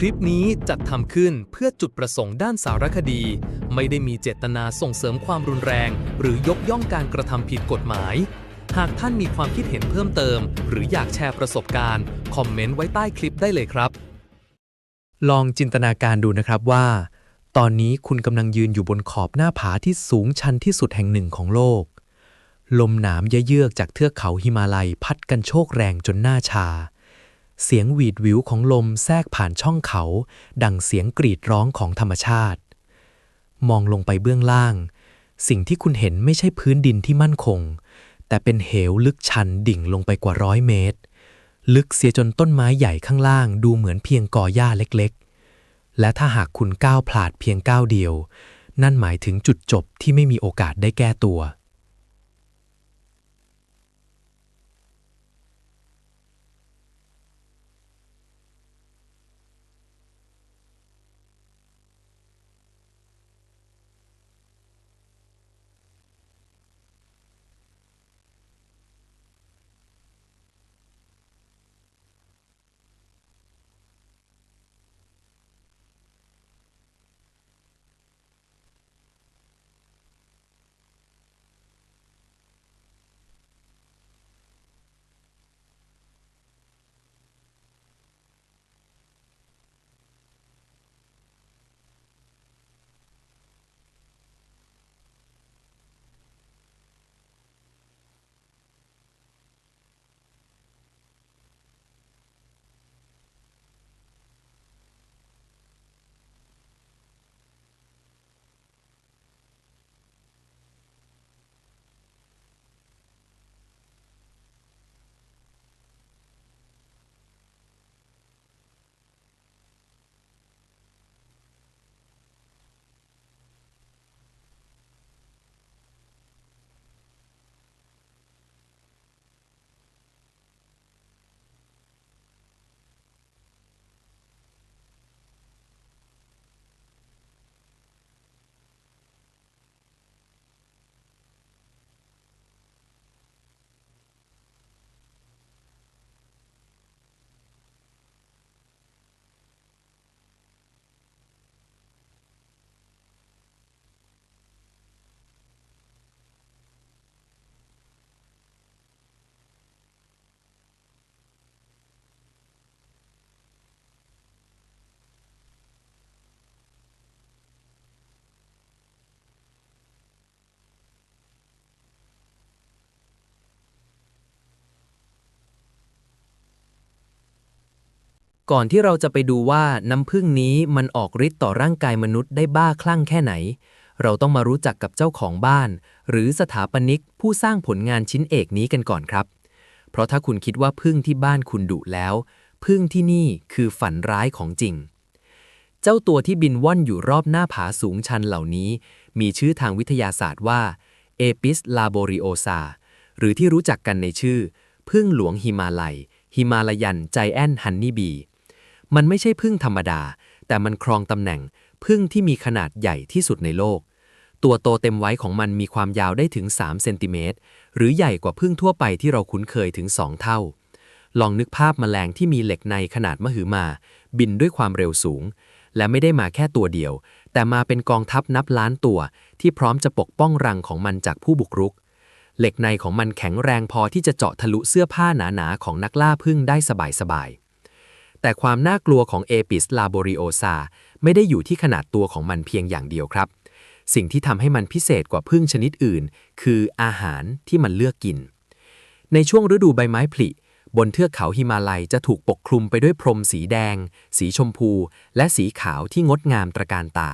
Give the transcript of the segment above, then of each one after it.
คลิปนี้จัดทำขึ้นเพื่อจุดประสงค์ด้านสารคดี ไม่ได้มีเจตนาส่งเสริมความรุนแรง หรือยกย่องการกระทำผิดกฎหมาย หากท่านมีความคิดเห็นเพิ่มเติม หรืออยากแชร์ประสบการณ์ คอมเมนต์ไว้ใต้คลิปได้เลยครับ ลองจินตนาการดูนะครับว่า ตอนนี้คุณกำลังยืนอยู่บนขอบหน้าผาที่สูงชันที่สุดแห่งหนึ่งของโลก ลมหนามเยือกจากเทือกเขาหิมาลัยพัดกันโชกแรงจนหน้าชา เสียงหวีดวิวของลมแทรกผ่านช่องเขา ดังเสียงกรีดร้องของธรรมชาติ มองลงไปเบื้องล่าง สิ่งที่คุณเห็นไม่ใช่พื้นดินที่มั่นคง แต่เป็นเหวลึกชันดิ่งลงไปกว่าร้อยเมตร ลึกเสียจนต้นไม้ใหญ่ข้างล่างดูเหมือนเพียงกอหญ้าเล็กๆ และถ้าหากคุณก้าวพลาดเพียงก้าวเดียว นั่นหมายถึงจุดจบที่ไม่มีโอกาสได้แก้ตัว ก่อนที่เราจะไปดูว่าน้ำผึ้งนี้มันออกฤทธิ์ต่อร่างกายมนุษย์ได้บ้าคลั่งแค่ไหน เราต้องมารู้จักกับเจ้าของบ้าน หรือสถาปนิกผู้สร้างผลงานชิ้นเอกนี้กันก่อนครับ เพราะถ้าคุณคิดว่าพึ่งที่บ้านคุณดุแล้วพึ่งที่นี่คือฝันร้ายของจริง เจ้าตัวที่บินว่อนอยู่รอบหน้าผาสูงชันเหล่านี้ มีชื่อทางวิทยาศาสตร์ว่า Apis laboriosa หรือที่รู้จักกันในชื่อพึ่งหลวงฮิมาลัยฮิมาลายันไจแอนฮันนี่บี มันไม่ใช่พึ่งธรรมดา แต่มันครองตำแหน่งพึ่งที่มีขนาดใหญ่ที่สุดในโลก ตัวโตเต็มไว้ของมันมีความยาวได้ถึง 3 เซนติเมตร หรือใหญ่กว่าพึ่งทั่วไปที่เราคุ้นเคยถึง 2 เท่า ลองนึกภาพแมลงที่มีเหล็กในขนาดมหึมา บินด้วยความเร็วสูง และไม่ได้มาแค่ตัวเดียว แต่มาเป็นกองทัพนับล้านตัว ที่พร้อมจะปกป้องรังของมันจากผู้บุกรุก เหล็กในของมันแข็งแรงพอที่จะเจาะทะลุเสื้อผ้าหนาๆของนักล่าพึ่งได้สบายๆ แต่ความน่ากลัวของเอปิสลาโบริโอซาไม่ได้อยู่ที่ขนาดตัวของมันเพียงอย่างเดียวครับ สิ่งที่ทำให้มันพิเศษกว่าพึ่งชนิดอื่น คืออาหารที่มันเลือกกิน ในช่วงฤดูใบไม้ผลิ บนเทือกเขาหิมาลัยจะถูกปกคลุมไปด้วยพรมสีแดง สีชมพู และสีขาวที่งดงามตระการตา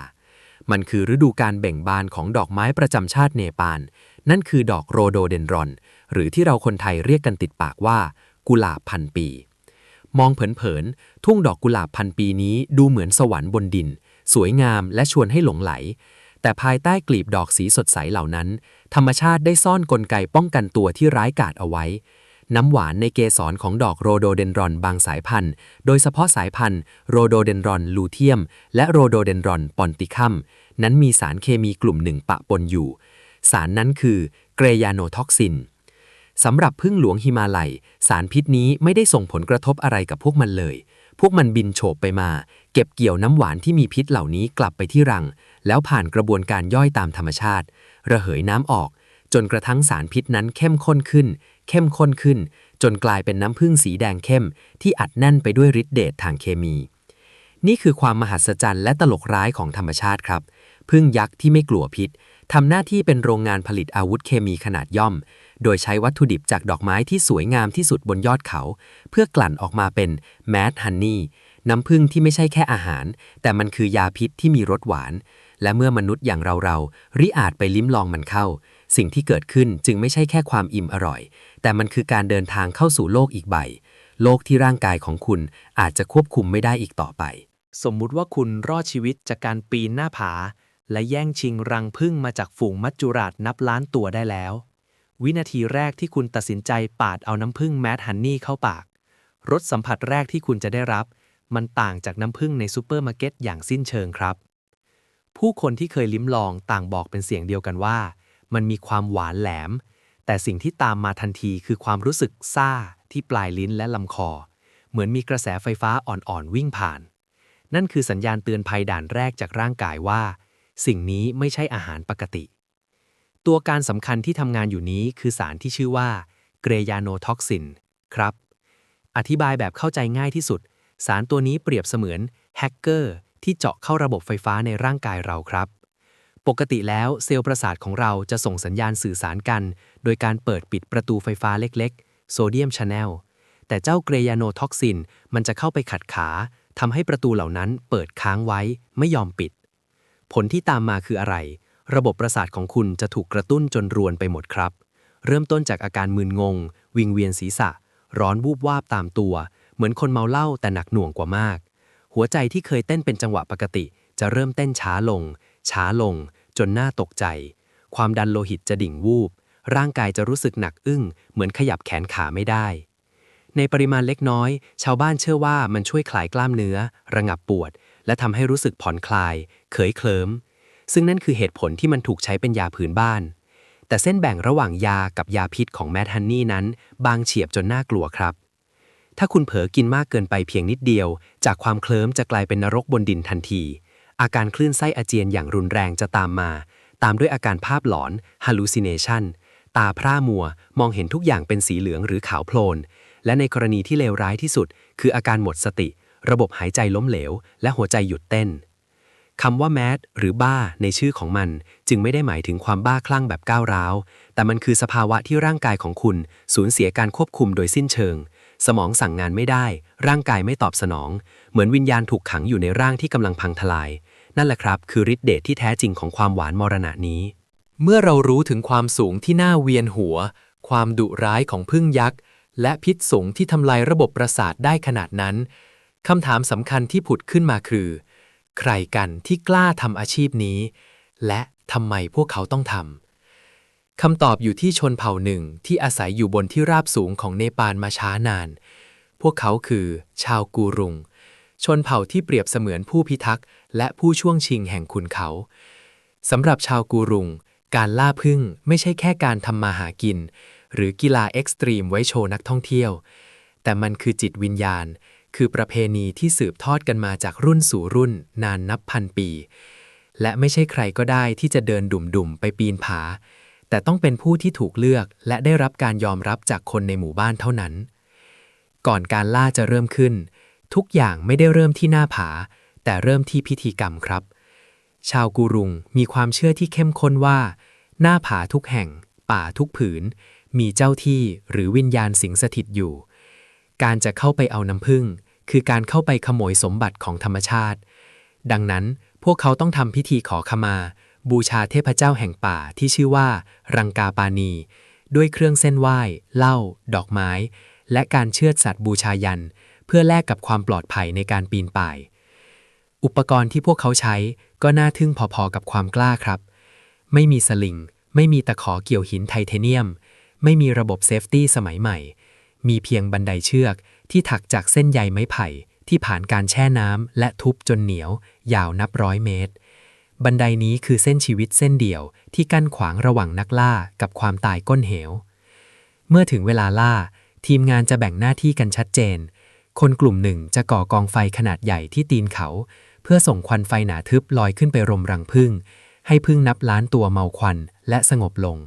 มันคือฤดูการเบ่งบานของดอกไม้ประจำชาติเนปาล นั่นคือดอกโรโดเดนรอน หรือที่เราคนไทยเรียกกันติดปากว่า กุหลาบพันปี มองเผินๆ ทุ่งดอกกุหลาบพันปีนี้ดูเหมือนสวรรค์บนดิน สวยงามและชวนให้หลงไหล แต่ภายใต้กลีบดอกสีสดใสเหล่านั้น ธรรมชาติได้ซ่อนกลไกป้องกันตัวที่ร้ายกาจเอาไว้ น้ำหวานในเกสรของดอกโรโดเดนรอนบางสายพันธุ์ โดยเฉพาะสายพันธุ์โรโดเดนรอนลูเทียม และโรโดเดนรอนปอนติคัม นั้นมีสารเคมีกลุ่มหนึ่งปะปนอยู่ สารนั้นคือเกรยาโนท็อกซิน สำหรับพึ่งหลวงฮิมาลัย สารพิษนี้ไม่ได้ส่งผลกระทบอะไรกับพวกมันเลย พวกมันบินโฉบไปมา เก็บเกี่ยวน้ำหวานที่มีพิษเหล่านี้กลับไปที่รัง แล้วผ่านกระบวนการย่อยตามธรรมชาติ ระเหยน้ำออก จนกระทั่งสารพิษนั้นเข้มข้นขึ้น เข้มข้นขึ้น จนกลายเป็นน้ำผึ้งสีแดงเข้ม ที่อัดแน่นไปด้วยฤทธิ์เดชทางเคมี นี่คือความมหัศจรรย์และตลกร้ายของธรรมชาติครับพึ่งยักษ์ที่ไม่กลัวพิษทำหน้าที่เป็นโรงงานผลิตอาวุธเคมีขนาดย่อม โดยใช้วัตถุดิบจากดอกไม้ที่สวยงามที่สุดบนยอดเขา เพื่อกลั่นออกมาเป็นแมดฮันนี่น้ำผึ้งที่ไม่ใช่แค่อาหาร แต่มันคือยาพิษที่มีรสหวาน และเมื่อมนุษย์อย่างเราๆริอาจไปลิ้มลองมันเข้า สิ่งที่เกิดขึ้นจึงไม่ใช่แค่ความอิ่มอร่อย แต่มันคือการเดินทางเข้าสู่โลกอีกใบ โลกที่ร่างกายของคุณอาจจะควบคุมไม่ได้อีกต่อไป สมมุติว่าคุณรอดชีวิตจากการปีนหน้าผา และแย่งชิงรังผึ้งมาจากฝูงมัจจุราชนับล้านตัวได้แล้ว วินาทีแรกที่คุณตัดสินใจปาดเอาน้ำผึ้งแมดฮันนี่เข้าปากรสสัมผัสแรกที่คุณจะได้รับ มันต่างจากน้ำผึ้งในซูเปอร์มาร์เก็ตอย่างสิ้นเชิงครับ ผู้คนที่เคยลิ้มลองต่างบอกเป็นเสียงเดียวกันว่า มันมีความหวานแหลม แต่สิ่งที่ตามมาทันทีคือความรู้สึกซ่าที่ปลายลิ้นและลำคอ เหมือนมีกระแสไฟฟ้าอ่อนๆวิ่งผ่าน นั่นคือสัญญาณเตือนภัยด่านแรกจากร่างกายว่า สิ่งนี้ไม่ใช่อาหารปกติ ตัวการสำคัญที่ทำงานอยู่นี้คือสารที่ชื่อว่าเกรยาโนท็อกซินครับ อธิบายแบบเข้าใจง่ายที่สุด สารตัวนี้เปรียบเสมือนแฮกเกอร์ที่เจาะเข้าระบบไฟฟ้าในร่างกายเราครับ ปกติแล้วเซลล์ประสาทของเราจะส่งสัญญาณสื่อสารกัน โดยการเปิดปิดประตูไฟฟ้าเล็กๆ โซเดียมชาแนล แต่เจ้าเกรยาโนท็อกซินมันจะเข้าไปขัดขาทำให้ประตูเหล่านั้นเปิดค้างไว้ไม่ยอมปิด ผลที่ตามมาคืออะไร ระบบประสาทของคุณจะถูกกระตุ้นจนรวนไปหมดครับ เริ่มต้นจากอาการมึนงง วิงเวียนศีรษะ ร้อนวูบวาบตามตัว เหมือนคนเมาเหล้าแต่หนักหน่วงกว่ามาก หัวใจที่เคยเต้นเป็นจังหวะปกติ จะเริ่มเต้นช้าลง ช้าลง จนน่าตกใจ ความดันโลหิตจะดิ่งวูบ ร่างกายจะรู้สึกหนักอึ้ง เหมือนขยับแขนขาไม่ได้ ในปริมาณเล็กน้อย ชาวบ้านเชื่อว่ามันช่วยคลายกล้ามเนื้อ ระงับปวด และทำให้รู้สึกผ่อนคลาย เขยเคลิ้ม ซึ่งนั่นคือเหตุผลที่มันถูกใช้เป็นยาผืนบ้าน แต่เส้นแบ่งระหว่างยากับยาพิษของแมดฮันนี่นั้น บางเฉียบจนน่ากลัวครับ ถ้าคุณเผลอกินมากเกินไปเพียงนิดเดียว จากความเคลิ้มจะกลายเป็นนรกบนดินทันที อาการคลื่นไส้อาเจียนอย่างรุนแรงจะตามมา ตามด้วยอาการภาพหลอน hallucination ตาพร่ามัว มองเห็นทุกอย่างเป็นสีเหลืองหรือขาวโพลน และในกรณีที่เลวร้ายที่สุด คืออาการหมดสติ ระบบหายใจล้มเหลว และหัวใจหยุดเต้น คำว่าแมดหรือบ้าในชื่อของมัน จึงไม่ได้หมายถึงความบ้าคลั่งแบบก้าวร้าว แต่มันคือสภาวะที่ร่างกายของคุณ สูญเสียการควบคุมโดยสิ้นเชิง สมองสั่งงานไม่ได้ ร่างกายไม่ตอบสนอง เหมือนวิญญาณถูกขังอยู่ในร่างที่กำลังพังทลาย นั่นแหละครับ คือฤทธิ์เดชที่แท้จริงของความหวานมรณะนี้ เมื่อเรารู้ถึงความสูงที่น่าเวียนหัว ความดุร้ายของพึ่งยักษ์ และพิษสงที่ทำลายระบบประสาทได้ขนาดนั้นคำถามสำคัญที่ผุดขึ้นมาคือ ใครกันที่กล้าทำอาชีพนี้ และทำไมพวกเขาต้องทำคำตอบอยู่ที่ชนเผ่าหนึ่งที่อาศัยอยู่บนที่ราบสูงของเนปาลมาช้านาน พวกเขาคือ ชาวกูรุง ชนเผ่าที่เปรียบเสมือนผู้พิทักษ์ และผู้ช่วงชิงแห่งคุณเขาสำหรับชาวกูรุง การล่าพึ่งไม่ใช่แค่การทำมาหากิน หรือกีฬาเอ็กซ์ตรีมไว้โชว์นักท่องเที่ยว แต่มันคือจิตวิญญาณ คือประเพณีที่สืบทอดกันมาจากรุ่นสู่รุ่น นานนับพันปี และไม่ใช่ใครก็ได้ที่จะเดินดุ่มๆไปปีนผา แต่ต้องเป็นผู้ที่ถูกเลือกและได้รับการยอมรับจากคนในหมู่บ้านเท่านั้น ก่อนการล่าจะเริ่มขึ้น ทุกอย่างไม่ได้เริ่มที่หน้าผา แต่เริ่มที่พิธีกรรมครับ ชาวกูรุงมีความเชื่อที่เข้มข้นว่า หน้าผาทุกแห่ง ป่าทุกผืน มีเจ้าที่หรือวิญญาณสิงสถิตอยู่การจะเข้าไปเอาน้ำผึ้ง คือการเข้าไปขโมยสมบัติของธรรมชาติ ดังนั้นพวกเขาต้องทำพิธีขอขมา บูชาเทพเจ้าแห่งป่าที่ชื่อว่า รังกาปานี ด้วยเครื่องเส้นไหว้เหล้าดอกไม้ และการเชือดสัตว์บูชายัน เพื่อแลกกับความปลอดภัยในการปีนป่าย อุปกรณ์ที่พวกเขาใช้ก็น่าทึ่งพอๆกับความกล้าครับ ไม่มีสลิง ไม่มีตะขอเกี่ยวหินไทเทเนียม ไม่มีระบบเซฟตี้สมัยใหม่ มีเพียงบันไดเชือก ที่ถักจากเส้นใยไม้ไผ่ ที่ผ่านการแช่น้ำและทุบจนเหนียว ยาวนับร้อยเมตร บันไดนี้คือเส้นชีวิตเส้นเดียวที่กั้นขวางระหว่างนักล่ากับความตายก้นเหว เมื่อถึงเวลาล่า ทีมงานจะแบ่งหน้าที่กันชัดเจน คนกลุ่มหนึ่งจะก่อกองไฟขนาดใหญ่ที่ตีนเขา เพื่อส่งควันไฟหนาทึบลอยขึ้นไปรมรังผึ้งให้ผึ้งนับล้านตัวเมาควันและสงบลง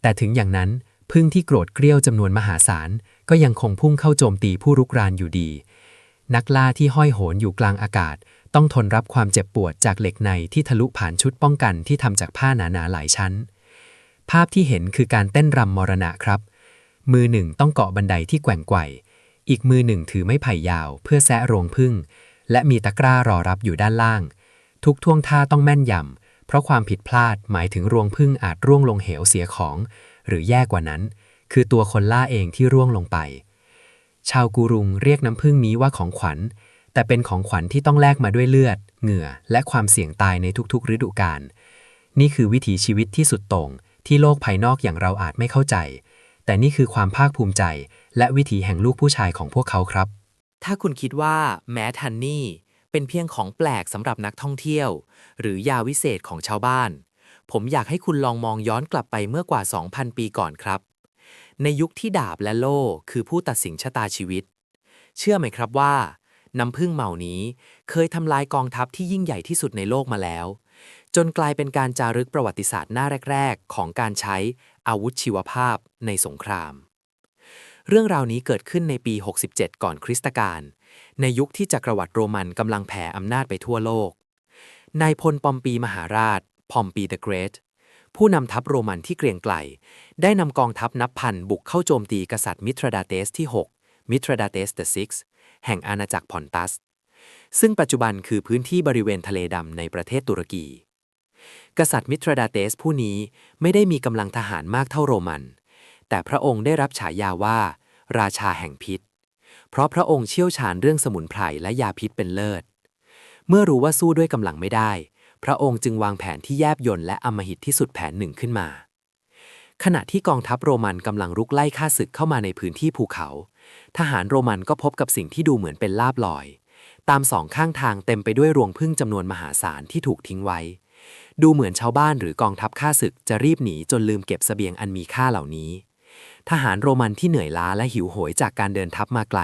แต่ถึงอย่างนั้นผึ้งที่โกรธเกรี้ยวจำนวนมหาศาล ก็ยังคงพุ่งเข้าโจมตีผู้รุกรานอยู่ดี นักล่าที่ห้อยโหนอยู่กลางอากาศ ต้องทนรับความเจ็บปวดจากเหล็กในที่ทะลุผ่านชุดป้องกันที่ทำจากผ้าหนาๆหลายชั้น ภาพที่เห็นคือการเต้นรำมรณะครับ มือหนึ่งต้องเกาะบันไดที่แกว่งไกวอีกมือหนึ่งถือไม้ไผ่ยาวเพื่อแซะโรงพึ่ง และมีตะกร้ารอรับอยู่ด้านล่าง ทุกท่วงท่าต้องแม่นยำเพราะความผิดพลาดหมายถึงรวงพึ่งอาจร่วงลงเหวเสียของ หรือแย่กว่านั้น คือตัวคนล่าเองที่ร่วงลงไป ชาวกูรุงเรียกน้ำพึ่งนี้ว่าของขวัญ แต่เป็นของขวัญที่ต้องแลกมาด้วยเลือด เหงื่อ และความเสี่ยงตายในทุกๆ ฤดูกาลนี่คือวิถีชีวิตที่สุดโต่งที่โลกภายนอกอย่างเราอาจไม่เข้าใจ แต่นี่คือความภาคภูมิใจ และวิถีแห่งลูกผู้ชายของพวกเขาครับ ถ้าคุณคิดว่าแมทฮันนี่เป็นเพียงของแปลกสำหรับนักท่องเที่ยว หรือยาวิเศษของชาวบ้าน ผมอยากให้คุณลองมองย้อนกลับไปเมื่อกว่า 2,000 ปีก่อนครับ ในยุคที่ดาบและโล่คือผู้ตัดสินชะตาชีวิต เชื่อไหมครับว่า น้ำพึ่งเหมานี้เคยทำลายกองทัพที่ยิ่งใหญ่ที่สุดในโลกมาแล้ว จนกลายเป็นการจารึกประวัติศาสตร์หน้าแรก ๆ ของการใช้อาวุธชีวภาพในสงคราม เรื่องราวนี้เกิดขึ้นในปี 67 ก่อนคริสตกาลในยุคที่จักรวรรดิโรมันกำลังแผ่อำนาจไปทั่วโลกนายพลปอมปีมหาราช พอมปี the Great ผู้นำทัพโรมันที่เกรียงไกล ได้นำกองทัพนับพันบุกเข้าโจมตีกษัตริย์มิทรดาเตสที่ 6 มิทรดาเตส the Six แห่งอาณาจักรพอนตัส ซึ่งปัจจุบันคือพื้นที่บริเวณทะเลดำในประเทศตุรกี กษัตริย์มิทรดาเตสผู้นี้ไม่ได้มีกำลังทหารมากเท่าโรมัน แต่พระองค์ได้รับฉายาว่า ราชาแห่งพิษ เพราะพระองค์เชี่ยวชาญเรื่องสมุนไพรและยาพิษเป็นเลิศ เมื่อรู้ว่าสู้ด้วยกำลังไม่ได้ พระองค์จึงวางแผนที่แยบยลและอำมหิตที่สุดแผนหนึ่งขึ้นมา ขณะที่กองทัพโรมันกำลังรุกไล่ฆ่าศึกเข้ามาในพื้นที่ภูเขา ทหารโรมันก็พบกับสิ่งที่ดูเหมือนเป็นลาบลอย ตามสองข้างทางเต็มไปด้วยรวงพึ่งจำนวนมหาศาลที่ถูกทิ้งไว้ ดูเหมือนชาวบ้านหรือกองทัพฆ่าศึกจะรีบหนีจนลืมเก็บเสบียงอันมีค่าเหล่านี้ทหารโรมันที่เหนื่อยล้าและหิวโหยจากการเดินทัพมาไกล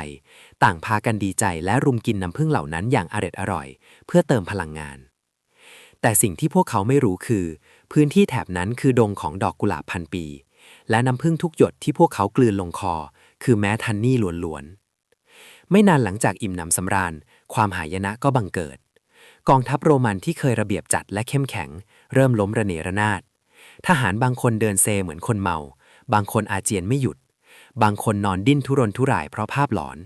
ต่างพากันดีใจและรุมกินน้ำผึ้งเหล่านั้นอย่างอร็ดอร่อย เพื่อเติมพลังงาน แต่สิ่งที่พวกเขาไม่รู้คือ พื้นที่แถบนั้นคือดงของดอกกุหลาบพันปี และน้ำผึ้งทุกหยดที่พวกเขากลืนลงคอ คือแม้ทันนี่ล้วนๆ ไม่นานหลังจากอิ่มหนำสำราญ ความหายนะก็บังเกิด กองทัพโรมันที่เคยระเบียบจัดและเข้มแข็ง เริ่มล้มระเนระนาด ทหารบางคนเดินเซเหมือนคนเมา บางคนอาเจียนไม่หยุด บางคนนอนดิ้นทุรนทุรายเพราะภาพหลอน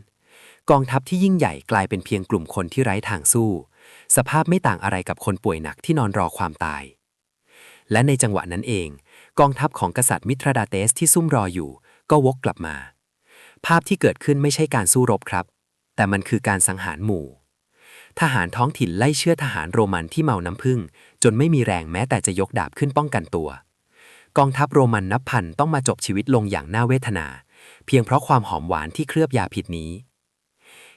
กองทัพที่ยิ่งใหญ่กลายเป็นเพียงกลุ่มคนที่ไร้ทางสู้ สภาพไม่ต่างอะไรกับคนป่วยหนักที่นอนรอความตาย และในจังหวะนั้นเอง กองทัพของกษัตริย์มิทรดาเตสที่ซุ่มรออยู่ ก็วกกลับมา ภาพที่เกิดขึ้นไม่ใช่การสู้รบครับ แต่มันคือการสังหารหมู่ ทหารท้องถิ่นไล่เชื่อทหารโรมันที่เมาน้ำผึ้งจนไม่มีแรงแม้แต่จะยกดาบขึ้นป้องกันตัว กองทัพโรมันนับพันต้องมาจบชีวิตลงอย่างน่าเวทนา เพียงเพราะความหอมหวานที่เคลือบยาพิษนี้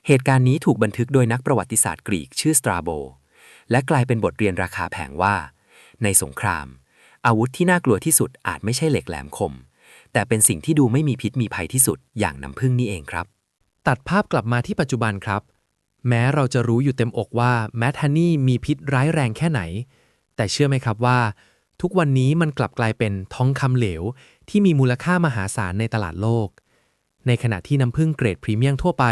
เหตุการณ์นี้ถูกบันทึกโดยนักประวัติศาสตร์กรีกชื่อสตราโบ และกลายเป็นบทเรียนราคาแพงว่า ในสงคราม อาวุธที่น่ากลัวที่สุดอาจไม่ใช่เหล็กแหลมคม แต่เป็นสิ่งที่ดูไม่มีพิษมีภัยที่สุดอย่างน้ำผึ้งนี่เองครับ ตัดภาพกลับมาที่ปัจจุบันครับ แม้เราจะรู้อยู่เต็มอกว่าแมทฮันนี่มีพิษร้ายแรงแค่ไหน แต่เชื่อไหมครับว่า ทุกวันนี้มันกลับกลายเป็นทองคำเหลวที่มีมูลค่ามหาศาลในตลาดโลก ในขณะที่น้ำผึ้งเกรดพรีเมียมทั่วไป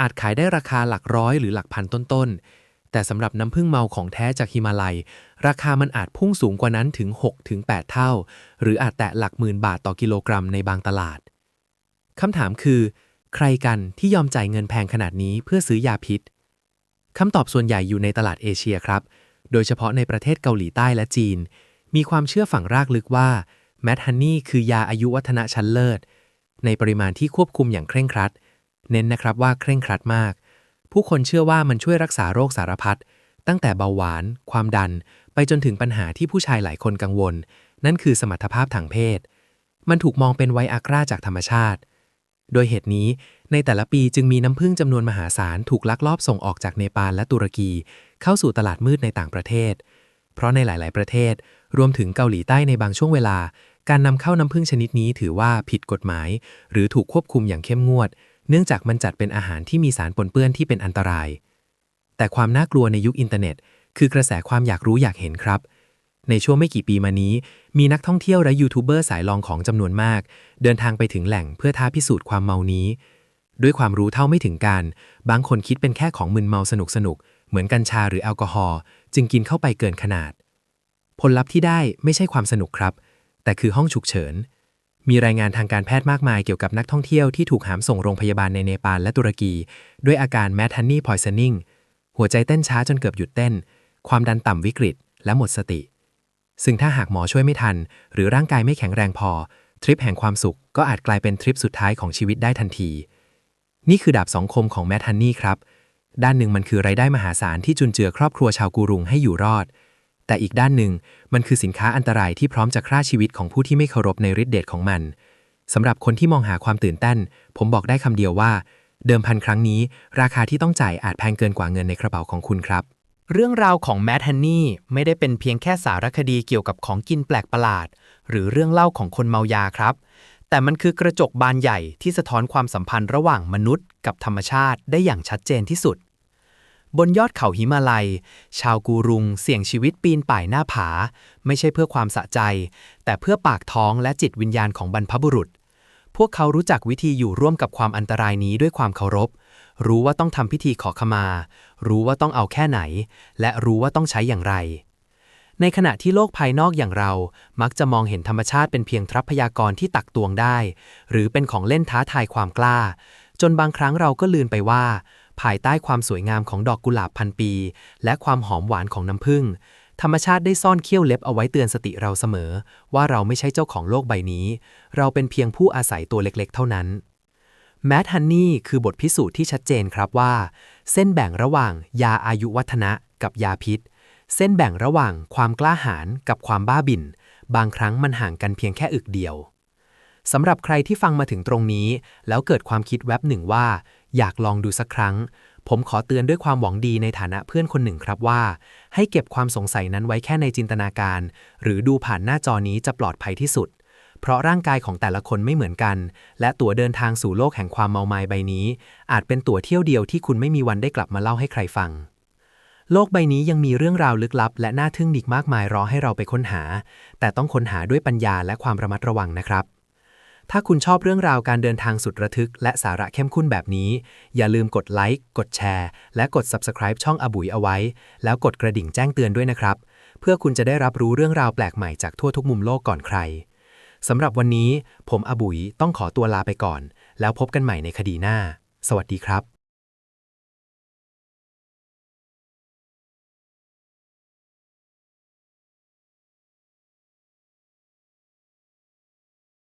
อาจขายได้ราคาหลักร้อยหรือหลักพันต้นๆ แต่สำหรับน้ำผึ้งเมาของแท้จากฮิมาลัย ราคามันอาจพุ่งสูงกว่านั้นถึง 6-8 เท่า หรืออาจแตะหลักหมื่นบาทต่อกิโลกรัมในบางตลาดคำถามคือ ใครกันที่ยอมจ่ายเงินแพงขนาดนี้เพื่อซื้อยาพิษคำตอบส่วนใหญ่อยู่ในตลาดเอเชียครับ โดยเฉพาะในประเทศเกาหลีใต้และจีน มีความเชื่อฝังรากลึกว่าแมทฮันนี่คือยาอายุวัฒนะชั้นเลิศ ในปริมาณที่ควบคุมอย่างเคร่งครัด เน้นนะครับว่าเคร่งครัดมาก ผู้คนเชื่อว่ามันช่วยรักษาโรคสารพัดตั้งแต่เบาหวาน ความดัน ไปจนถึงปัญหาที่ผู้ชายหลายคนกังวล นั่นคือสมรรถภาพทางเพศ มันถูกมองเป็นไวอากราจากธรรมชาติ โดยเหตุนี้ในแต่ละปีจึงมีน้ำผึ้งจำนวนมหาศาลถูกลักลอบส่งออกจากเนปาลและตุรกี เข้าสู่ตลาดมืดในต่างประเทศ เพราะในหลาย ๆ ประเทศ รวมถึงเกาหลีใต้ในบางช่วงเวลา การนำเข้าน้ำผึ้งชนิดนี้ถือว่าผิดกฎหมาย หรือถูกควบคุมอย่างเข้มงวด เนื่องจากมันจัดเป็นอาหารที่มีสารปนเปื้อนที่เป็นอันตราย แต่ความน่ากลัวในยุคอินเทอร์เน็ต คือกระแสความอยากรู้อยากเห็นครับ ในช่วงไม่กี่ปีมานี้ มีนักท่องเที่ยวและยูทูบเบอร์สายลองของจำนวนมาก เดินทางไปถึงแหล่งเพื่อท้าพิสูจน์ความเมานี้ ด้วยความรู้เท่าไม่ถึงการ บางคนคิดเป็นแค่ของมึนเมาสนุกสนุกเหมือนกัญชาหรือแอลกอฮอล์จึงกินเข้าไปเกินขนาด ผลลัพธ์ที่ได้ไม่ใช่ความสนุกครับ แต่คือห้องฉุกเฉิน มีรายงานทางการแพทย์มากมายเกี่ยวกับนักท่องเที่ยวที่ถูกหามส่งโรงพยาบาลในเนปาลและตุรกี ด้วยอาการแมทฮันนี่พอยซ o นิงหัวใจเต้นช้าจนเกือบหยุดเต้น ความดันต่ำวิกฤต และหมดสติ ซึ่งถ้าหากหมอช่วยไม่ทัน หรือร่างกายไม่แข็งแรงพอ ทริปแห่งความสุขก็อาจกลายเป็นทริปสุดท้ายของชีวิตได้ทันที นี่คือดาบสองคมของแมทฮันนี่ครับ ด้านหนึ่งมันคือรายได้มหาศาลที่จุนเจือครอบครัวชาวกูรุงให้อยู่รอด แต่อีกด้านหนึ่งมันคือสินค้าอันตรายที่พร้อมจะฆ่าชีวิตของผู้ที่ไม่เคารพในฤทธิ์เดชของมันสำหรับคนที่มองหาความตื่นเต้น ผมบอกได้คำเดียวว่า เดิมพันครั้งนี้ ราคาที่ต้องจ่ายอาจแพงเกินกว่าเงินในกระเป๋าของคุณครับ เรื่องราวของแมทฮันนี่ไม่ได้เป็นเพียงแค่สารคดีเกี่ยวกับของกินแปลกประหลาด หรือเรื่องเล่าของคนเมายาครับ แต่มันคือกระจกบานใหญ่ที่สะท้อนความสัมพันธ์ระหว่างมนุษย์ กับธรรมชาติได้อย่างชัดเจนที่สุด บนยอดเขาหิมาลัย ชาวกูรุงเสี่ยงชีวิตปีนป่ายหน้าผา ไม่ใช่เพื่อความสะใจ แต่เพื่อปากท้องและจิตวิญญาณของบรรพบุรุษ พวกเขารู้จักวิธีอยู่ร่วมกับความอันตรายนี้ด้วยความเคารพ รู้ว่าต้องทำพิธีขอขมา รู้ว่าต้องเอาแค่ไหน และรู้ว่าต้องใช้อย่างไร ในขณะที่โลกภายนอกอย่างเรา มักจะมองเห็นธรรมชาติเป็นเพียงทรัพยากรที่ตักตวงได้ หรือเป็นของเล่นท้าทายความกล้า จนบางครั้งเราก็ลืมไปว่า ภายใต้ความสวยงามของดอกกุหลาบพันปี และความหอมหวานของน้ำผึ้งธรรมชาติได้ซ่อนเขี้ยวเล็บเอาไว้เตือนสติเราเสมอ ว่าเราไม่ใช่เจ้าของโลกใบนี้ เราเป็นเพียงผู้อาศัยตัวเล็กๆ เท่านั้นแมดฮันนี่คือบทพิสูจน์ที่ชัดเจนครับว่า เส้นแบ่งระหว่างยาอายุวัฒนะกับยาพิษ เส้นแบ่งระหว่างความกล้าหาญกับความบ้าบิ่น บางครั้งมันห่างกันเพียงแค่อึกเดียวสำหรับใครที่ฟังมาถึงตรงนี้ แล้วเกิดความคิดแวบหนึ่งว่า อยากลองดูสักครั้ง ผมขอเตือนด้วยความหวังดีในฐานะเพื่อนคนหนึ่งครับว่า ให้เก็บความสงสัยนั้นไว้แค่ในจินตนาการ หรือดูผ่านหน้าจอนี้จะปลอดภัยที่สุด เพราะร่างกายของแต่ละคนไม่เหมือนกัน และตั๋วเดินทางสู่โลกแห่งความเมามายใบนี้ อาจเป็นตั๋วเที่ยวเดียวที่คุณไม่มีวันได้กลับมาเล่าให้ใครฟังโลกใบนี้ยังมีเรื่องราวลึกลับ และน่าทึ่งอีกมากมายรอให้เราไปค้นหา แต่ต้องค้นหาด้วยปัญญาและความระมัดระวังนะครับ ถ้าคุณชอบเรื่องราวการเดินทางสุดระทึก และสาระเข้มข้นแบบนี้ อย่าลืมกดไลค์ กดแชร์ และกด Subscribe ช่องอบุ๋ยเอาไว้ แล้วกดกระดิ่งแจ้งเตือนด้วยนะครับ เพื่อคุณจะได้รับรู้เรื่องราวแปลกใหม่จากทั่วทุกมุมโลกก่อนใคร สำหรับวันนี้ ผมอบุ๋ยต้องขอตัวลาไปก่อน แล้วพบกันใหม่ในคดีหน้า สวัสดีครับ